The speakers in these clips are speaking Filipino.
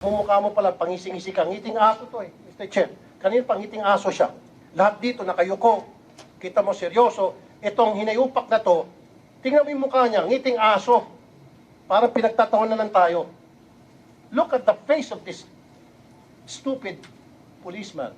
Mumukha mo pala, pangising-isi ka. Ngiting aso to eh, Mr. Chair. Kanina pangiting aso siya. Lahat dito nakayuko. Kita mo seryoso. Itong hinayupak na to, tingnan mo yung mukha niya, ngiting aso. Para pinagtatawanan lang tayo. Look at the face of this stupid policeman.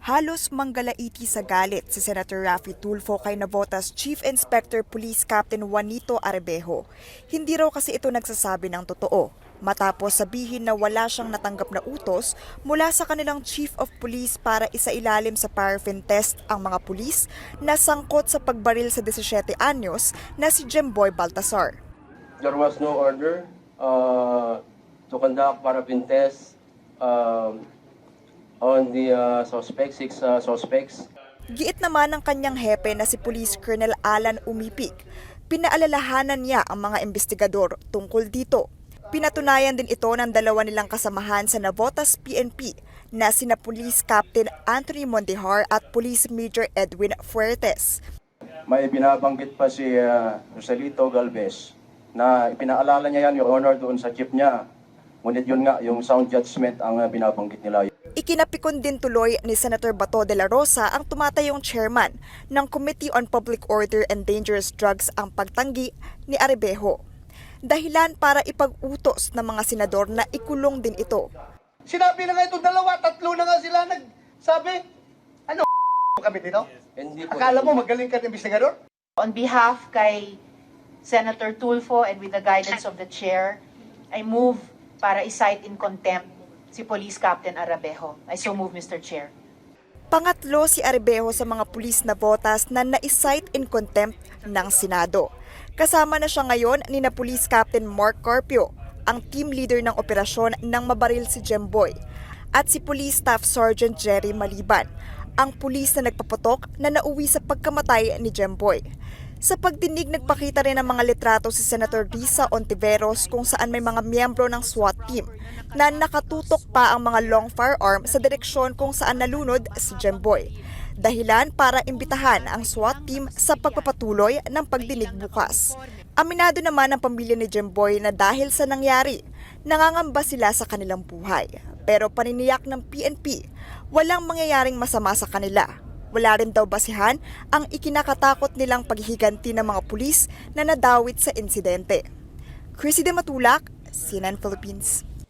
Halos manggalaiti sa galit si Senator Raffy Tulfo kay Navotas Chief Inspector Police Captain Juanito Arebejo. Hindi raw kasi ito nagsasabi ng totoo. Matapos sabihin na wala siyang natanggap na utos mula sa kanilang Chief of Police para isailalim sa paraffin test ang mga pulis na sangkot sa pagbaril sa 17 anyos na si Jemboy Baltasar. There was no order uh, to conduct paraffin tests um, on the uh, suspects, six uh, suspects. Giit naman ng kanyang hepe na si Police Colonel Alan Umipik. Pinaalalahanan niya ang mga investigador tungkol dito. Pinatunayan din ito ng dalawa nilang kasamahan sa Navotas PNP na sina Police Captain Anthony Mondihar at Police Major Edwin Fuertes. may binabanggit pa si uh, Rosalito Galvez na ipinaalala niya yan, Your Honor, doon sa jeep niya. Ngunit yun nga, yung sound judgment ang uh, binabanggit nila. Ikinapikon din tuloy ni Senator Bato de la Rosa ang tumatayong chairman ng Committee on Public Order and Dangerous Drugs ang pagtanggi ni Arebejo. Dahilan para ipag-utos ng mga senador na ikulong din ito. Sinabi na nga itong dalawa, tatlo na nga sila nagsabi. Ano kami dito? Hindi po. Akala mo magaling ka ng investigador? On behalf kay Senator Tulfo and with the guidance of the chair, I move para i-cite in contempt si Police Captain Arabejo. I so move, Mr. Chair. Pangatlo si Arbejo sa mga pulis na botas na na-cite in contempt ng Senado. Kasama na siya ngayon ni na Police Captain Mark Carpio, ang team leader ng operasyon ng mabaril si Jemboy, at si Police Staff Sergeant Jerry Maliban, ang pulis na nagpaputok na nauwi sa pagkamatay ni Jemboy. Sa pagdinig, nagpakita rin ng mga litrato si Senator Risa Ontiveros kung saan may mga miyembro ng SWAT team na nakatutok pa ang mga long firearm sa direksyon kung saan nalunod si Jemboy. Dahilan para imbitahan ang SWAT team sa pagpapatuloy ng pagdinig bukas. Aminado naman ang pamilya ni Jemboy na dahil sa nangyari, nangangamba sila sa kanilang buhay. Pero paniniyak ng PNP, walang mangyayaring masama sa kanila wala rin daw basihan ang ikinakatakot nilang paghihiganti ng mga pulis na nadawit sa insidente. Chrissy de Matulak, CNN Philippines.